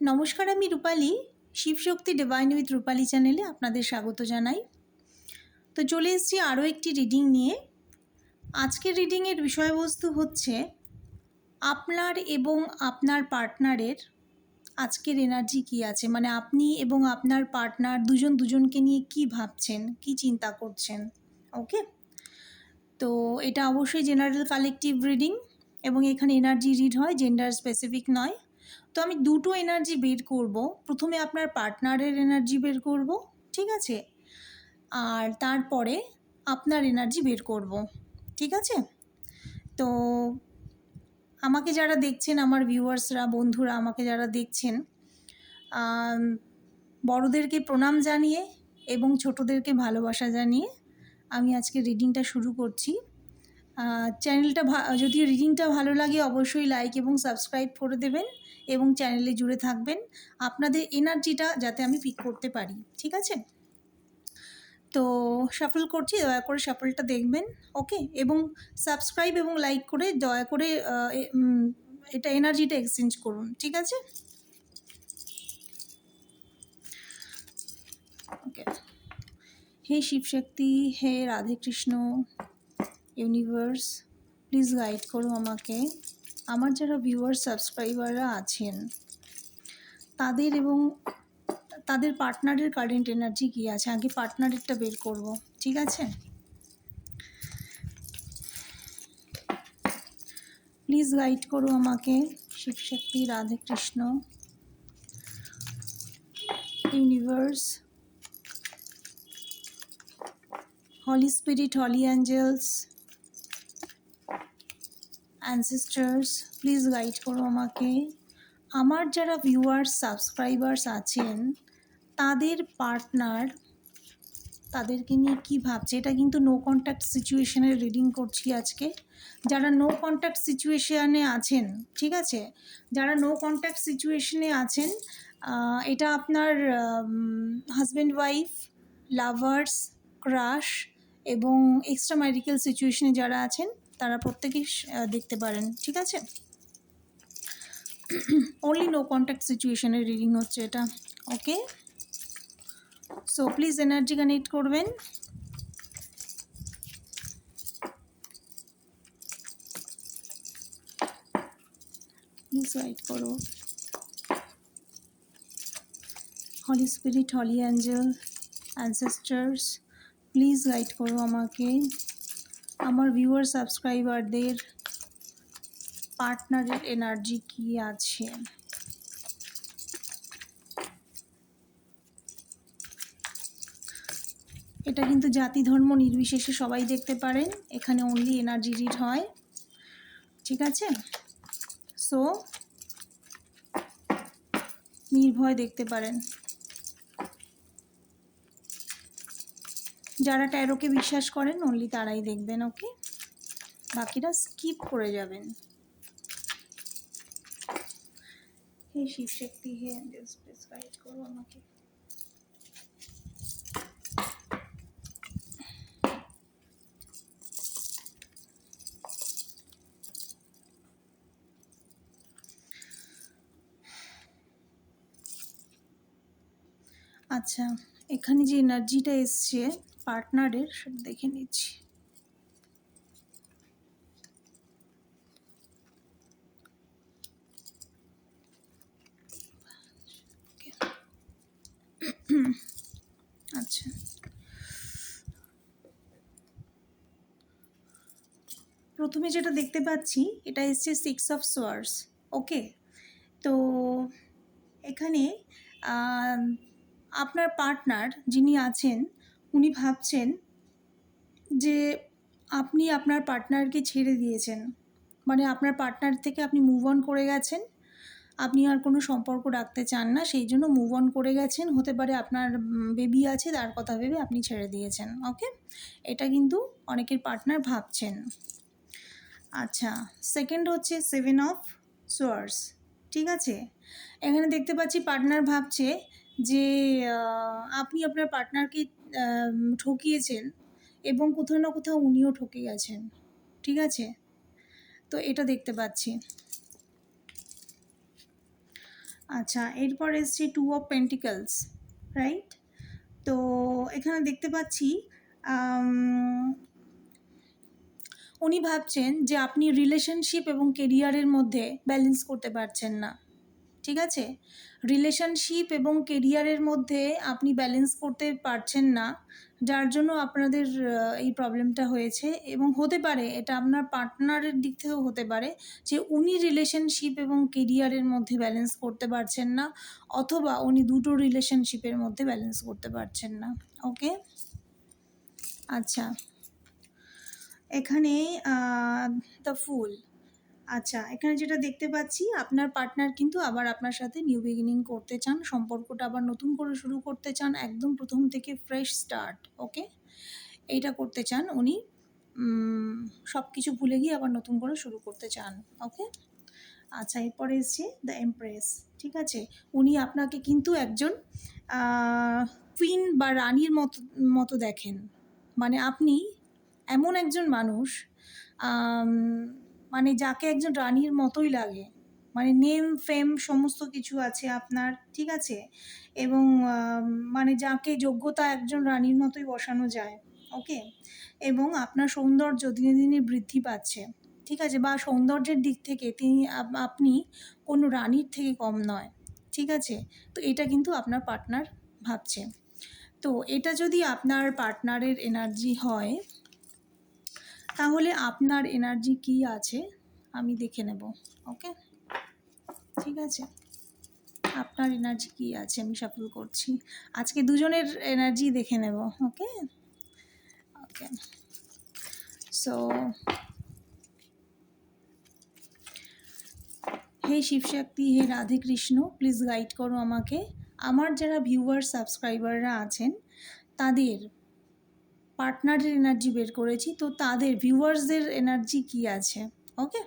নমস্কার, আমি Rupali. Shivshakti divine with Rupali চ্যানেলে আপনাদের স্বাগত জানাই। তো চলে এসেছি আরও একটি রিডিং নিয়ে। আজকের রিডিংয়ের বিষয়বস্তু হচ্ছে, আপনার এবং আপনার পার্টনারের আজকের এনার্জি কী আছে? মানে আপনি এবং আপনার পার্টনার দুজন দুজনকে নিয়ে কি ভাবছেন? কি চিন্তা করছেন? ওকে তো এটা অবশ্যই জেনারেল কালেকটিভ রিডিং এবং এখানে এনার্জি রিড হয় জেন্ডার স্পেসিফিক নয়। তো আমি দুটো এনার্জি বের করব। প্রথমে আপনার পার্টনারের এনার্জি বের করব, ঠিক আছে? আর তারপরে আপনার এনার্জি বের করব, ঠিক আছে? তো আমাকে যারা দেখছেন, আমার ভিউয়ার্সরা বন্ধুরা আমাকে যারা দেখছেন বড়দেরকে প্রণাম জানিয়ে এবং ছোটোদেরকে ভালোবাসা জানিয়ে আমি আজকে রিডিংটা শুরু করছি। চ্যানেলটা যদি রিডিংটা ভালো লাগে অবশ্যই লাইক এবং সাবস্ক্রাইব করে দেবেন এবং চ্যানেলে জুড়ে থাকবেন আপনাদের এনার্জিটা যাতে আমি পিক করতে পারি, ঠিক আছে? তো শাফল করছি, দয়া করে শাফলটা দেখবেন ওকে এবং সাবস্ক্রাইব এবং লাইক করে, দয়া করে এটা এনার্জিটা এক্সচেঞ্জ করুন, ঠিক আছে? ওকে হে শিবশক্তি, হে Radhe Krishna universe please guide করো আমাকে। আমার যারা ভিউয়ার সাবস্ক্রাইবাররা আছেন, তাদের এবং তাদের পার্টনারের কারেন্ট এনার্জি কী আছে? আগে পার্টনারেরটা বের করব, ঠিক আছে? প্লিজ গাইড করো আমাকে Shivshakti Radhe Krishna universe holy spirit holy angels ancestors please guide করো আমাকে। আমার যারা ভিউয়ার্স সাবস্ক্রাইবার্স আছেন, তাদের পার্টনার তাদেরকে নিয়ে কী ভাবছে? এটা কিন্তু নো কন্ট্যাক্ট সিচুয়েশনের রিডিং করছি আজকে। যারা নো কন্ট্যাক্ট সিচুয়েশনে আছেন, ঠিক আছে? যারা নো কন্ট্যাক্ট সিচুয়েশনে আছেন এটা আপনার হাজব্যান্ড ওয়াইফ লাভার্স ক্রাশ এবং এক্সট্রা ম্যারিক্যাল সিচুয়েশনে যারা আছেন তারা প্রত্যেকেই দেখতে পারেন, ঠিক আছে? অনলি নো কন্ট্যাক্ট সিচুয়েশনের রিডিং হচ্ছে এটা okay so please energy connect করবেন। গাইড করো। Holy spirit holy angel ancestors please guide করো আমাকে। আমার ভিউয়ার সাবস্ক্রাইবারদের পার্টনারের এনার্জি কি আছে? এটা কিন্তু জাতি, ধর্ম নির্বিশেষে সবাই দেখতে পারেন। এখানে অনলি এনার্জি রিড হয়। ঠিক আছে? সো নির্ভয় দেখতে পারেন। যারা ট্যারোকে বিশ্বাস করেন অনলি তারাই দেখবেন ওকে বাকিরা স্কিপ করে যাবেন। হে আমাকে। আচ্ছা এখানে যে এনার্জিটা এসছে পার্টনারের সেটা দেখে নিচ্ছি। আচ্ছা। প্রথমে যেটা দেখতে পাচ্ছি, এটা এসছে সিক্স অফ সোয়ার্স ওকে তো এখানে আপনার পার্টনার যিনি আছেন উনি ভাবছেন যে আপনি আপনার পার্টনারকে ছেড়ে দিয়েছেন। মানে আপনার পার্টনার থেকে আপনি মুভ অন করে গেছেন। আপনি আর কোনো সম্পর্ক রাখতে চান না, সেই জন্য মুভ অন করে গেছেন। হতে পারে আপনার বেবি আছে, তার কথা ভেবে আপনি ছেড়ে দিয়েছেন ওকে এটা কিন্তু অনেকের পার্টনার ভাবছেন। আচ্ছা সেকেন্ড হচ্ছে সেভেন অফ সোয়ার্স ঠিক আছে? এখানে দেখতে পাচ্ছি পার্টনার ভাবছে যে আপনি আপনার পার্টনারকে ঠকিয়েছেন এবং কোথাও না কোথাও উনিও ঠকে গেছেন। ঠিক আছে? তো এটা দেখতে পাচ্ছি। আচ্ছা এরপর এসছে টু অফ পেন্টিকলস, রাইট? তো এখানে দেখতে পাচ্ছি উনি ভাবছেন যে আপনি রিলেশনশিপ এবং কেরিয়ারের মধ্যে ব্যালেন্স করতে পারছেন না। ঠিক আছে? রিলেশনশিপ এবং কেরিয়ারের মধ্যে আপনি ব্যালেন্স করতে পারছেন না, যার জন্য আপনাদের এই প্রবলেমটা হয়েছে এবং হতে পারে এটা আপনার পার্টনারের দিক থেকেও হতে পারে যে উনি রিলেশনশিপ এবং কেরিয়ারের মধ্যে ব্যালেন্স করতে পারছেন না অথবা উনি দুটো রিলেশনশিপের মধ্যে ব্যালেন্স করতে পারছেন না ওকে আচ্ছা। এখানে দ্য ফুল আচ্ছা এখানে যেটা দেখতে পাচ্ছি, আপনার পার্টনার কিন্তু আবার আপনার সাথে নিউ বিগিনিং করতে চান, সম্পর্কটা আবার নতুন করে শুরু করতে চান, একদম প্রথম থেকে ফ্রেশ স্টার্ট ওকে এইটা করতে চান উনি সব কিছু ভুলে গিয়ে আবার নতুন করে শুরু করতে চান ওকে আচ্ছা এরপরে এসছে দ্য এমপ্রেস ঠিক আছে? উনি আপনাকে কিন্তু একজন কুইন বা রানীর মতো মতো দেখেন। মানে আপনি এমন একজন মানুষ মানে যাকে একজন রানীর মতোই লাগে। মানে নেম ফেম সমস্ত কিছু আছে আপনার, ঠিক আছে? এবং মানে যাকে যোগ্যতা একজন রানীর মতোই বসানো যায় ওকে এবং আপনার সৌন্দর্য দিনে দিনে বৃদ্ধি পাচ্ছে, ঠিক আছে? বা সৌন্দর্যের দিক থেকে তিনি, আপ- আপনি কোনো রানীর থেকে কম নয়, ঠিক আছে? তো এটা কিন্তু আপনার পার্টনার ভাবছে। তো এটা যদি আপনার পার্টনারের এনার্জি হয় তাহলে আপনার এনার্জি কি আছে? আমি দেখে নেব ওকে ঠিক আছে? আপনার এনার্জি কি আছে? আমি সাফল করছি। আজকে দুজনের এনার্জি দেখে নেব ওকে ওকে সো হে শিবশক্তি, হে রাধে কৃষ্ণ প্লিজ গাইড করো আমাকে। আমার যারা ভিউয়ার সাবস্ক্রাইবাররা আছেন, তাদের পার্টনারের এনার্জি বের করেছি, তো তাদের ভিউয়ার্সদের এনার্জি কি আছে? ওকে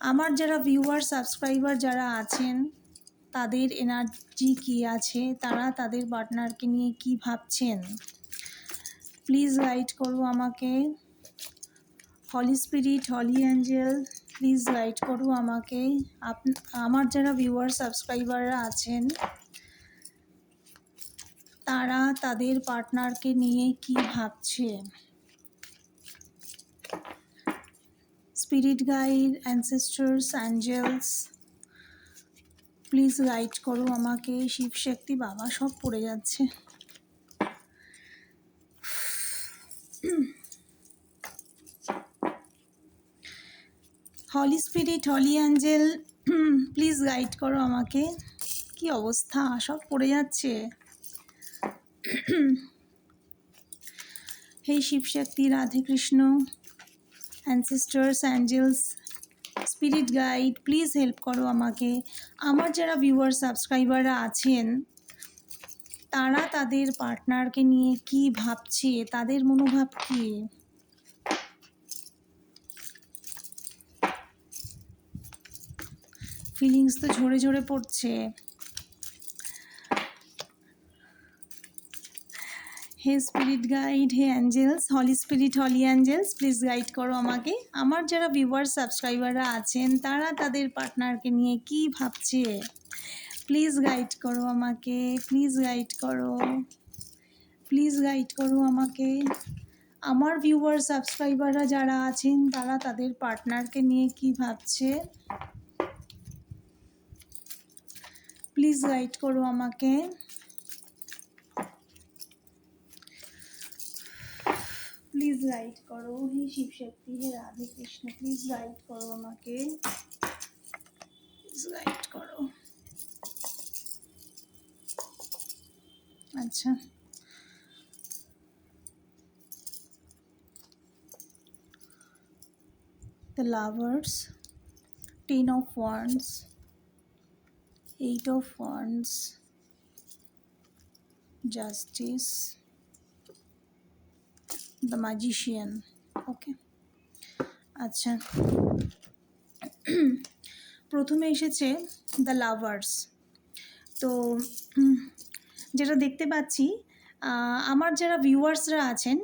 আমার যারা ভিউয়ার সাবস্ক্রাইবার যারা আছেন, তাদের এনার্জি কি আছে? তারা তাদের পার্টনারকে নিয়ে কি ভাবছেন? প্লিজ গাইড করো আমাকে। Holy spirit holy angel please guide করো আমাকে। আপ- আমার যারা ভিউয়ার সাবস্ক্রাইবাররা আছেন তারা তাদের পার্টনারকে নিয়ে কি ভাবছে? Spirit guide ancestors angels please guide করো আমাকে। শিবশক্তি বাবা, সব পড়ে যাচ্ছে। Holy spirit, holy angel please guide করো আমাকে। কি অবস্থা? সব পড়ে যাচ্ছে। হে Shivshakti Radhe Krishna ancestors angels spirit guide please help করো আমাকে আমার যারা ভিউয়ার সাবস্ক্রাইবাররা আছেন তারা তাদের পার্টনারকে নিয়ে কি ভাবছে তাদের মনোভাব কী ফিলিংস তো ঝরে ঝরে পড়ছে হে spirit guide, hey angels, holy spirit, holy angels, please guide করো আমাকে। আমার যারা ভিউয়ার সাবস্ক্রাইবাররা আছেন, তারা তাদের পার্টনারকে নিয়ে কি ভাবছে? প্লিজ গাইড করো আমাকে, প্লিজ গাইড করো। প্লিজ গাইড করো আমাকে। আমার ভিউয়ার সাবস্ক্রাইবাররা যারা আছেন, তারা তাদের পার্টনারকে নিয়ে কি ভাবছে? প্লিজ গাইড করো আমাকে। প্লিজ গাইড করো। হে শিবশক্তি, হে রাধে কৃষ্ণ প্লিজ গাইড করো আমাকে। প্লিজ গাইড করো। আচ্ছা। The lovers, ten of wands, eight of wands, justice the magician. ওকে আচ্ছা। প্রথমে এসেছে দ্য লাভার্স তো যেটা দেখতে পাচ্ছি আমার যারা ভিউয়ার্সরা আছেন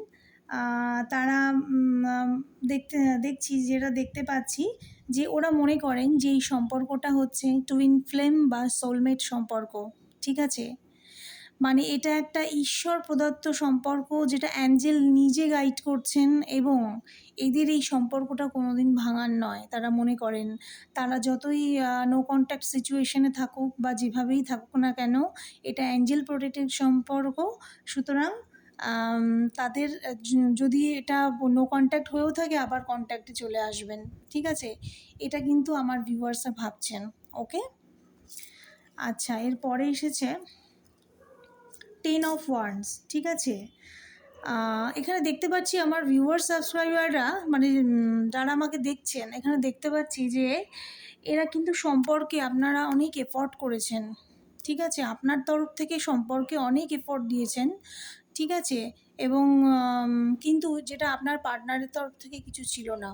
তারা দেখতে, দেখছি, যেটা দেখতে পাচ্ছি, যে ওরা মনে করেন যে এই সম্পর্কটা হচ্ছে টুইন ফ্লেম বা সোলমেট সম্পর্ক, ঠিক আছে? মানে এটা একটা ঈশ্বর প্রদত্ত সম্পর্ক যেটা অ্যাঞ্জেল নিজে গাইড করছেন এবং এদের এই সম্পর্কটা কোনোদিন ভাঙার নয়। তারা মনে করেন, তারা যতই নো কন্ট্যাক্ট সিচুয়েশনে থাকুক বা যেভাবেই থাকুক না কেন, এটা অ্যাঞ্জেল প্রোটেক্টেড সম্পর্ক। সুতরাং তাদের যদি এটা নো কন্ট্যাক্ট হয়েও থাকে, আবার কন্ট্যাক্টে চলে আসবেন। ঠিক আছে? এটা কিন্তু আমার ভিউয়ার্সরা ভাবছেন। ওকে আচ্ছা এরপরে এসেছে টেন অফ ওয়ান্স ঠিক আছে? এখানে দেখতে পাচ্ছি আমার ভিউয়ার সাবস্ক্রাইবাররা মানে যারা আমাকে দেখছেন, এখানে দেখতে পাচ্ছি যে এরা কিন্তু সম্পর্কে আপনারা অনেক এফর্ট করেছেন, ঠিক আছে? আপনার তরফ থেকে সম্পর্কে অনেক এফর্ট দিয়েছেন, ঠিক আছে? এবং কিন্তু যেটা আপনার পার্টনারের তরফ থেকে কিছু ছিল না।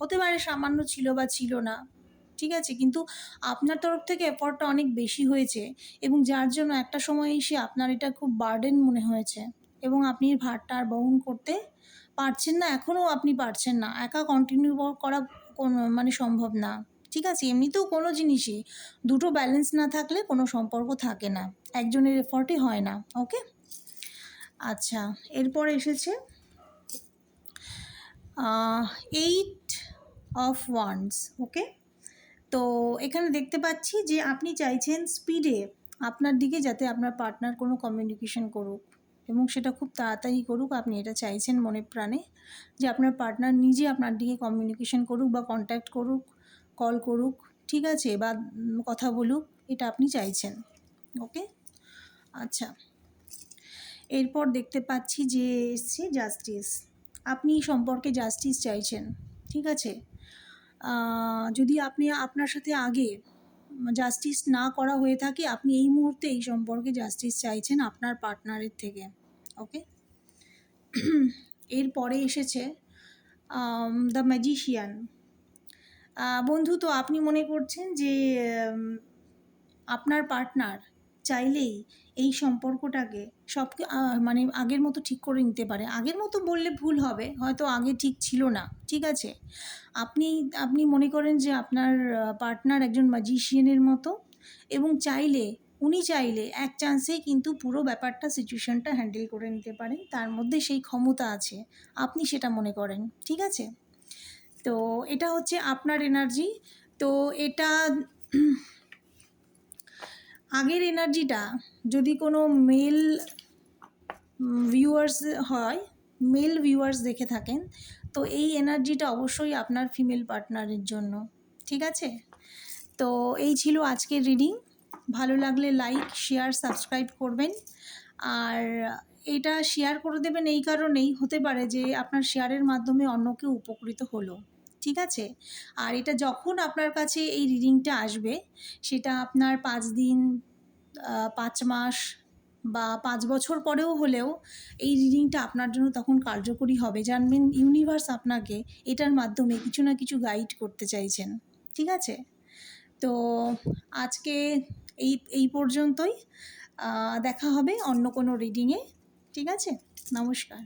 হতে পারে সামান্য ছিল বা ছিল না। ঠিক আছে? কিন্তু আপনার তরফ থেকে এফর্টটা অনেক বেশি হয়েছে এবং যার জন্য একটা সময় এসে আপনার এটা খুব বার্ডেন মনে হয়েছে এবং আপনি ভারটা আর বহন করতে পারছেন না, এখনও আপনি পারছেন না। একা কন্টিনিউ করা কোনো মানে সম্ভব না। ঠিক আছে? এমনিতেও কোনো জিনিসই দুটো ব্যালেন্স না থাকলে কোনো সম্পর্ক থাকে না। একজনের এফর্টে হয় না ওকে আচ্ছা এরপর এসেছে এইট অফ ওয়ান্স ওকে তো এখানে দেখতে পাচ্ছি যে আপনি চাইছেন স্পিডে আপনার দিকে যাতে আপনার পার্টনার কোনো কমিউনিকেশন করুক এবং সেটা খুব তাড়াতাড়ি করুক, আপনি এটা চাইছেন মনে প্রাণে যে আপনার পার্টনার নিজে আপনার দিকে কমিউনিকেশন করুক বা কন্ট্যাক্ট করুক কল করুক, ঠিক আছে? বা কথা বলুক, এটা আপনি চাইছেন ওকে আচ্ছা। এরপর দেখতে পাচ্ছি যে এসছে জাস্টিস আপনি সম্পর্কে জাস্টিস চাইছেন, ঠিক আছে? যদি আপনি আপনার সাথে আগে জাস্টিস না করা হয়ে থাকে, আপনি এই মুহূর্তে এই সম্পর্কে জাস্টিস চাইছেন আপনার পার্টনারের থেকে ওকে এরপরে এসেছে দ্য ম্যাজিশিয়ান বন্ধু, তো আপনি মনে করছেন যে আপনার পার্টনার চাইলেই এই সম্পর্কটাকে সব মানে আগের মতো ঠিক করে নিতে পারে। আগের মতো বললে ভুল হবে, হয়তো আগে ঠিক ছিল না, ঠিক আছে? আপনি আপনি মনে করেন যে আপনার পার্টনার একজন ম্যাজিশিয়ানের মতো এবং চাইলে, উনি চাইলে এক চান্সেই কিন্তু পুরো ব্যাপারটা সিচুয়েশনটা হ্যান্ডেল করে নিতে পারেন। তার মধ্যে সেই ক্ষমতা আছে, আপনি সেটা মনে করেন, ঠিক আছে? তো এটা হচ্ছে আপনার এনার্জি তো এটা আগের এনার্জিটা যদি কোনো মেল ভিউয়ার্স হয়, মেল ভিউয়ার্স দেখে থাকেন, তো এই এনার্জিটা অবশ্যই আপনার ফিমেল পার্টনারের জন্য, ঠিক আছে? তো এই ছিল আজকের রিডিং। ভালো লাগলে লাইক, শেয়ার, সাবস্ক্রাইব করবেন। আর এটা শেয়ার করে দেবেন এই কারণেই, হতে পারে যে আপনার শেয়ারের মাধ্যমে অন্য কেউ উপকৃত হলো। ঠিক আছে? আর এটা যখন আপনার কাছে এই রিডিংটা আসবে, সেটা আপনার পাঁচ দিন পাঁচ মাস বা পাঁচ বছর পরেও হলেও এই রিডিংটা আপনার জন্য তখন কার্যকরী হবে। জানবেন ইউনিভার্স আপনাকে এটার মাধ্যমে কিছু না কিছু গাইড করতে চাইছেন। ঠিক আছে? তো আজকে এই এই পর্যন্তই। দেখা হবে অন্য কোনো রিডিংয়ে ঠিক আছে? নমস্কার।